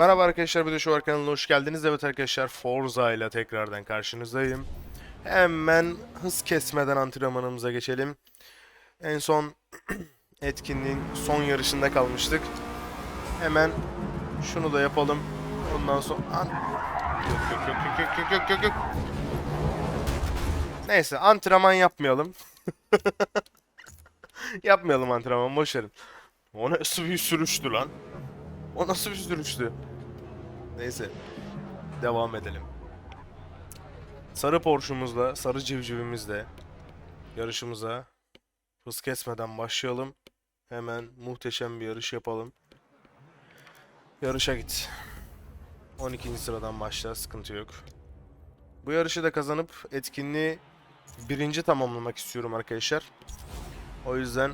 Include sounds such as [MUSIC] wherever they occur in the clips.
Merhaba arkadaşlar, bir de şu kanalına hoş geldiniz. Evet arkadaşlar, Forza ile tekrardan karşınızdayım. Hemen hız kesmeden antrenmanımıza geçelim. En son [CLEARS THROAT] etkinliğin son yarışında kalmıştık. Hemen şunu da yapalım. Ondan sonra... An... Yok yok yok yok yok yok yok yok. Neyse antrenman yapmayalım. [LAUGHS] yapmayalım antrenman boşverin. O nasıl bir sürüştü lan? O nasıl bir sürüştü? Neyse. Devam edelim. Sarı Porsche'umuzla, sarı civcivimizle yarışımıza hız kesmeden başlayalım. Hemen muhteşem bir yarış yapalım. Yarışa git. 12. sıradan başla, sıkıntı yok. Bu yarışı da kazanıp etkinliği birinci tamamlamak istiyorum arkadaşlar. O yüzden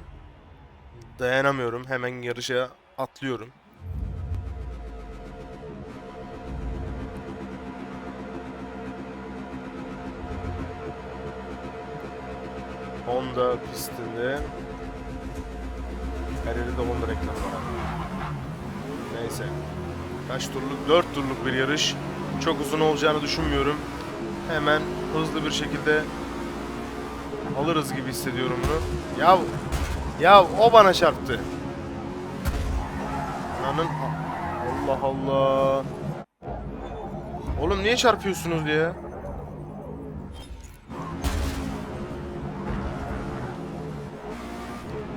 dayanamıyorum. Hemen yarışa atlıyorum. Honda pistinde her yerde Honda reklamı var. Neyse. Kaç turluk? 4 turluk bir yarış. Çok uzun olacağını düşünmüyorum. Hemen hızlı bir şekilde alırız gibi hissediyorum bunu. Ya ya o bana çarptı. Ananın Allah Allah. Oğlum niye çarpıyorsunuz ya?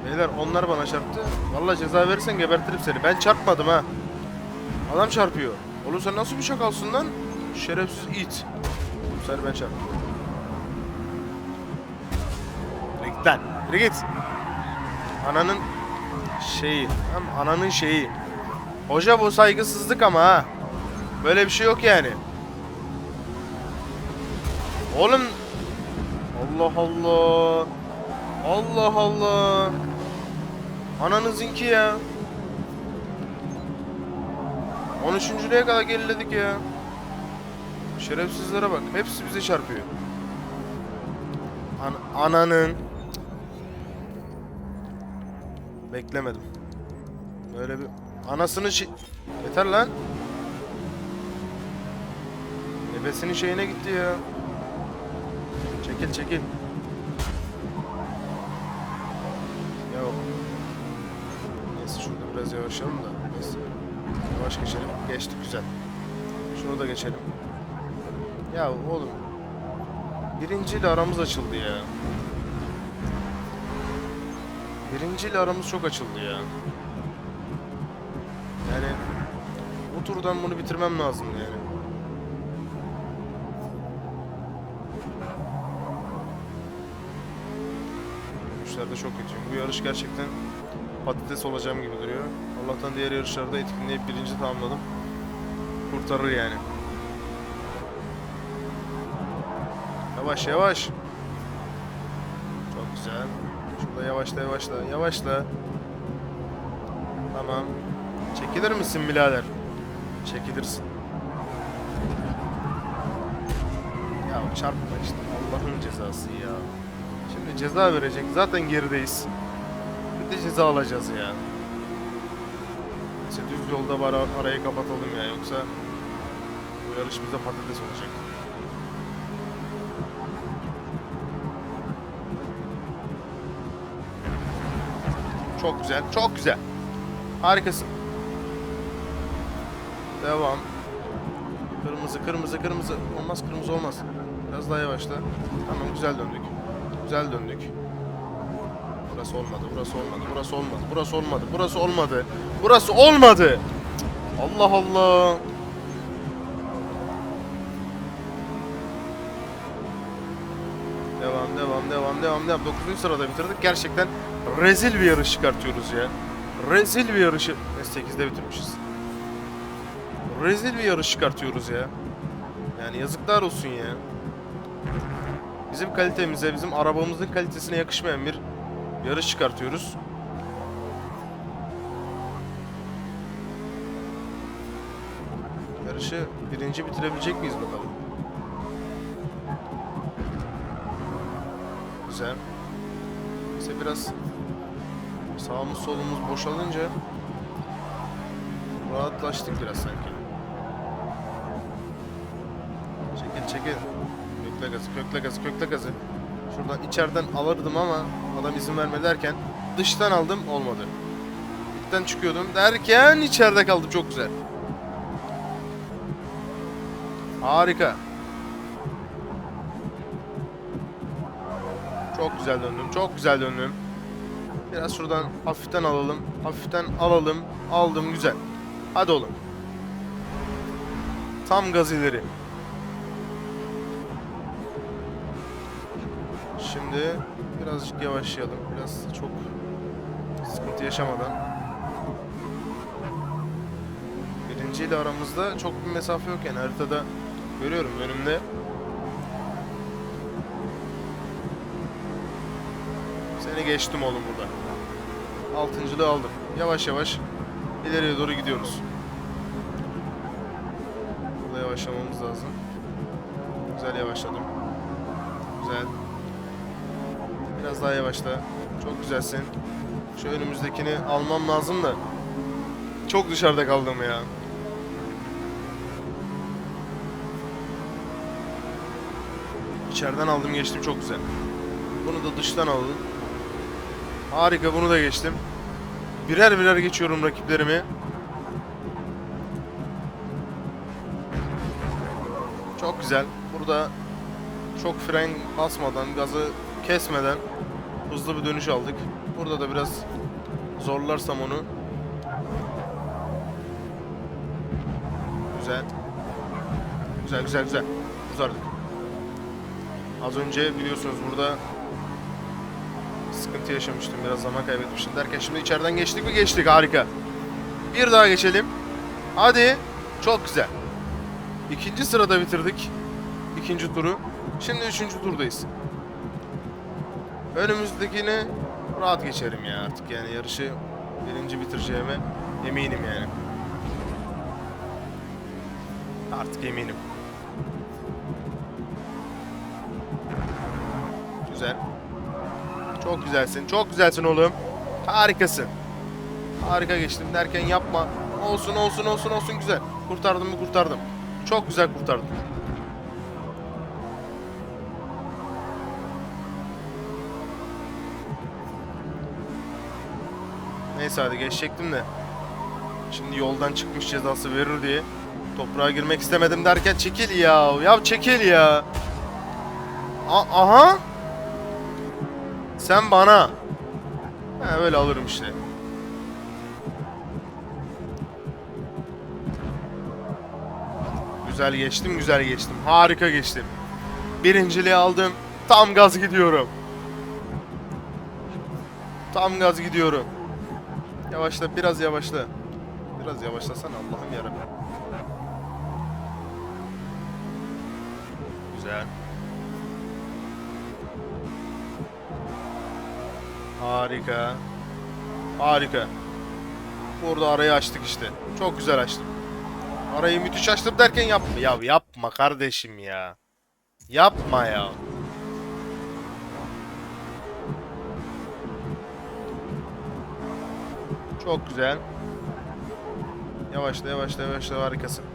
Beyler onlar bana çarptı. Vallahi ceza verirsen gebertirim seni. Ben çarpmadım ha. Adam çarpıyor. Oğlum sen nasıl bir şakalsın lan? Şerefsiz it. Bu sefer ben çarptım. Git lan. Git. Ananın şeyi. Tamam, ananın şeyi. Hoca bu saygısızlık ama ha. Böyle bir şey yok yani. Oğlum. Allah Allah. Allah Allah. Ananızınki ya. 13.lüğe kadar geriledik ya. Şerefsizlere bak. Hepsi bize çarpıyor. An ananın. Beklemedim. Böyle bir anasını şi- Yeter lan. Ebesinin şeyine gitti ya. Çekil çekil. Biraz yavaşlayalım da. Neyse. Yavaş geçelim. Geçtik güzel. Şunu da geçelim. Ya oğlum. Birinciyle aramız açıldı ya. Birinciyle aramız çok açıldı ya. Yani bu turdan bunu bitirmem lazım yani. Yarışlarda çok kötüyüm. Bu yarış gerçekten patates olacağım gibi duruyor. Allah'tan diğer yarışlarda etkinliği birinci tamamladım. Kurtarır yani. Yavaş yavaş. Çok güzel. Şurada yavaşla yavaşla yavaşla. Tamam. Çekilir misin birader? Çekilirsin. Ya çarpma işte. Allah'ın cezası ya. Şimdi ceza verecek. Zaten gerideyiz. Bir de ceza alacağız ya. İşte düz yolda var arayı kapatalım ya yoksa bu yarış bize patates olacak. Çok güzel, çok güzel. Harikasın. Devam. Kırmızı, kırmızı, kırmızı. Olmaz, kırmızı olmaz. Biraz daha yavaşla. Tamam, güzel döndük. Güzel döndük. Burası olmadı, burası olmadı, burası olmadı, burası olmadı, burası olmadı. Burası olmadı. Allah Allah. Devam, devam, devam, devam, devam. 9. sırada bitirdik. Gerçekten rezil bir yarış çıkartıyoruz ya. Rezil bir yarışı. Neyse 8'de bitirmişiz. Rezil bir yarış çıkartıyoruz ya. Yani yazıklar olsun ya. Bizim kalitemize, bizim arabamızın kalitesine yakışmayan bir yarış çıkartıyoruz. Yarışı birinci bitirebilecek miyiz bakalım? Güzel. İşte biraz sağımız solumuz boşalınca rahatlaştık biraz sanki. Çekil çekil. Kökle gazı, kökle gazı, kökle gazı. Şuradan içeriden alırdım ama adam izin vermedi derken dıştan aldım olmadı. Dipten çıkıyordum derken içeride kaldım çok güzel. Harika. Çok güzel döndüm, çok güzel döndüm. Biraz şuradan hafiften alalım, hafiften alalım. Aldım güzel. Hadi oğlum. Tam gaz ileri. Şimdi birazcık yavaşlayalım. Biraz çok sıkıntı yaşamadan. Birinci ile aramızda çok bir mesafe yok yani haritada görüyorum önümde. Seni geçtim oğlum burada. Altıncılığı aldım. Yavaş yavaş ileriye doğru gidiyoruz. Burada yavaşlamamız lazım. Güzel yavaşladım. Güzel. Biraz daha yavaşla. Çok güzelsin. Şu önümüzdekini almam lazım da. Çok dışarıda kaldım ya. İçeriden aldım geçtim çok güzel. Bunu da dıştan aldım. Harika bunu da geçtim. Birer birer geçiyorum rakiplerimi. Çok güzel. Burada çok fren basmadan, gazı kesmeden hızlı bir dönüş aldık. Burada da biraz zorlarsam onu. Güzel. Güzel güzel güzel. Uzardık. Az önce biliyorsunuz burada sıkıntı yaşamıştım. Biraz zaman kaybetmiştim derken şimdi içeriden geçtik mi? Geçtik. Harika. Bir daha geçelim. Hadi. Çok güzel. İkinci sırada bitirdik. ikinci turu. Şimdi üçüncü turdayız. Önümüzdekini rahat geçerim ya artık yani yarışı birinci bitireceğime eminim yani. Artık eminim. Güzel. Çok güzelsin. Çok güzelsin oğlum. Harikasın. Harika geçtim derken yapma. Olsun olsun olsun olsun güzel. Kurtardım mı kurtardım. Çok güzel kurtardım. Neyse hadi geçecektim de. Şimdi yoldan çıkmış cezası verir diye toprağa girmek istemedim derken çekil ya. Ya çekil ya. A aha. Sen bana. He öyle alırım işte. Güzel geçtim, güzel geçtim. Harika geçtim. Birinciliği aldım. Tam gaz gidiyorum. Tam gaz gidiyorum. Yavaşla, biraz yavaşla. Biraz yavaşlasana Allah'ım yarabbim. Güzel. Harika. Harika. Burada arayı açtık işte. Çok güzel açtım. Arayı müthiş açtım derken yapma. Ya yapma kardeşim ya. Yapma ya. Çok güzel. Yavaşla yavaşla yavaşla harikasın.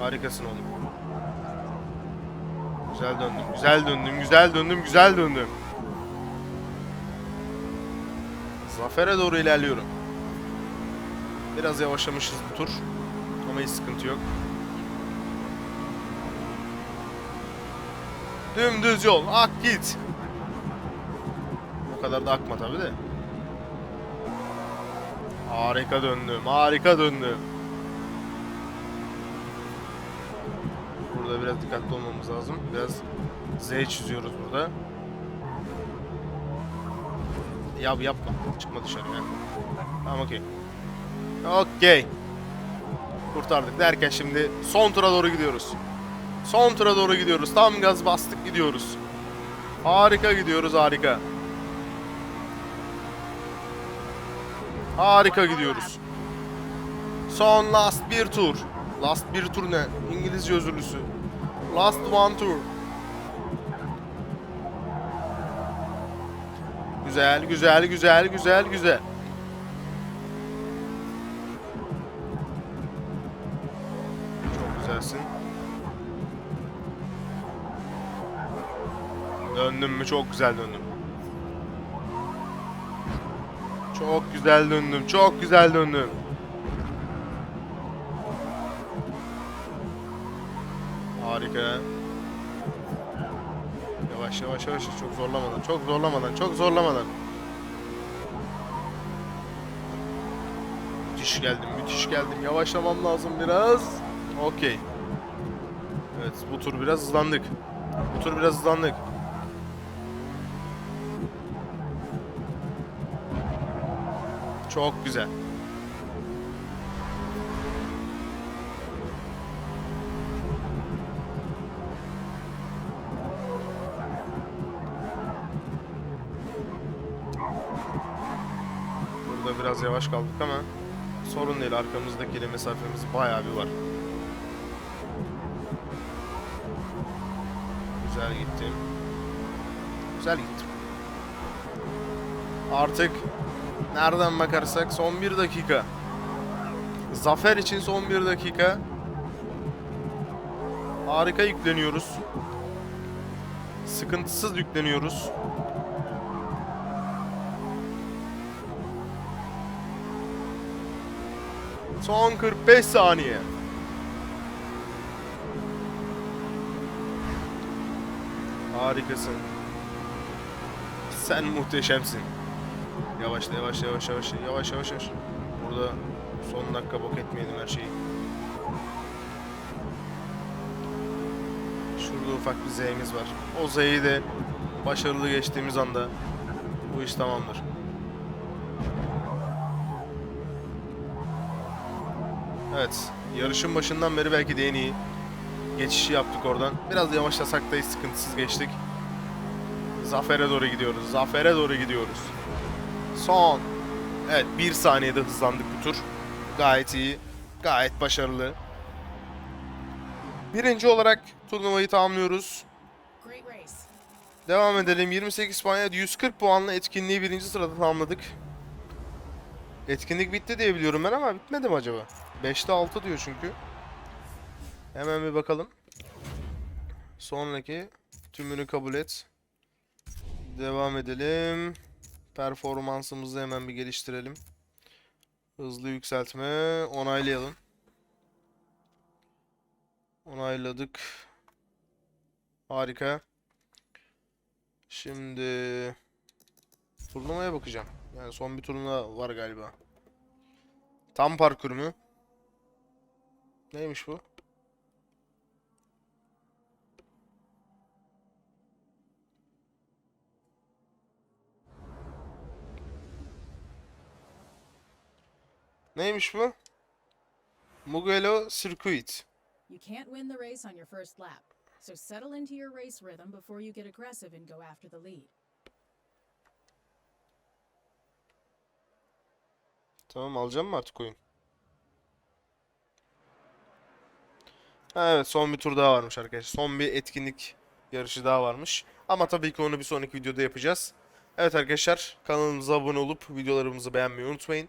Harikasın oğlum. Güzel döndüm, güzel döndüm, güzel döndüm, güzel döndüm. Zafer'e doğru ilerliyorum. Biraz yavaşlamışız bu tur. Ama hiç sıkıntı yok. Dümdüz yol, ak git. Kadar da akma tabi de. Harika döndüm, harika döndüm. Burada biraz dikkatli olmamız lazım. Biraz Z çiziyoruz burada. Ya yapma. Çıkma dışarı ya. Tamam okey. Okey. Kurtardık derken şimdi son tura doğru gidiyoruz. Son tura doğru gidiyoruz. Tam gaz bastık gidiyoruz. Harika gidiyoruz harika. Harika gidiyoruz. Son last bir tur. Last bir tur ne? İngilizce özürlüsü. Last one tour. Güzel, güzel, güzel, güzel, güzel. güzelsin. Döndüm mü? Çok güzel döndüm. Çok güzel döndüm. Çok güzel döndüm. Harika. Yavaş yavaş yavaş çok zorlamadan, çok zorlamadan, çok zorlamadan. Müthiş geldim, müthiş geldim. Yavaşlamam lazım biraz. Okey. Evet, bu tur biraz hızlandık. Bu tur biraz hızlandık. Çok güzel. Burada biraz yavaş kaldık ama sorun değil. Arkamızdaki mesafemiz bayağı bir var. Güzel gittim. Güzel gittim. Artık nereden bakarsak son bir dakika. Zafer için son bir dakika. Harika yükleniyoruz. Sıkıntısız yükleniyoruz. Son 45 saniye. Harikasın. Sen muhteşemsin. Yavaş yavaş yavaş yavaş yavaş yavaş yavaş. Burada son dakika bok etmeyelim her şeyi. Şurada ufak bir Z'miz var. O Z'yi de başarılı geçtiğimiz anda bu iş tamamdır. Evet. Yarışın başından beri belki de en iyi geçişi yaptık oradan. Biraz yavaşlasak da hiç sıkıntısız geçtik. Zafer'e doğru gidiyoruz. Zafer'e doğru gidiyoruz. Son. Evet bir saniyede hızlandık bu tur. Gayet iyi. Gayet başarılı. Birinci olarak turnuvayı tamamlıyoruz. Devam edelim. 28 puan, evet, 140 puanla etkinliği birinci sırada tamamladık. Etkinlik bitti diye biliyorum ben ama bitmedi mi acaba? 5'te 6 diyor çünkü. Hemen bir bakalım. Sonraki tümünü kabul et. Devam edelim. Performansımızı hemen bir geliştirelim. Hızlı yükseltme. Onaylayalım. Onayladık. Harika. Şimdi turnuvaya bakacağım. Yani son bir turnuva var galiba. Tam parkur mu? Neymiş bu? Neymiş bu? Mugello Circuit. You can't win the race on your first lap, so settle into your race rhythm before you get aggressive and go after the lead. Tamam alacağım mı artık oyun? Ha, Evet son bir tur daha varmış arkadaşlar. Son bir etkinlik yarışı daha varmış. Ama tabii ki onu bir sonraki videoda yapacağız. Evet arkadaşlar kanalımıza abone olup videolarımızı beğenmeyi unutmayın.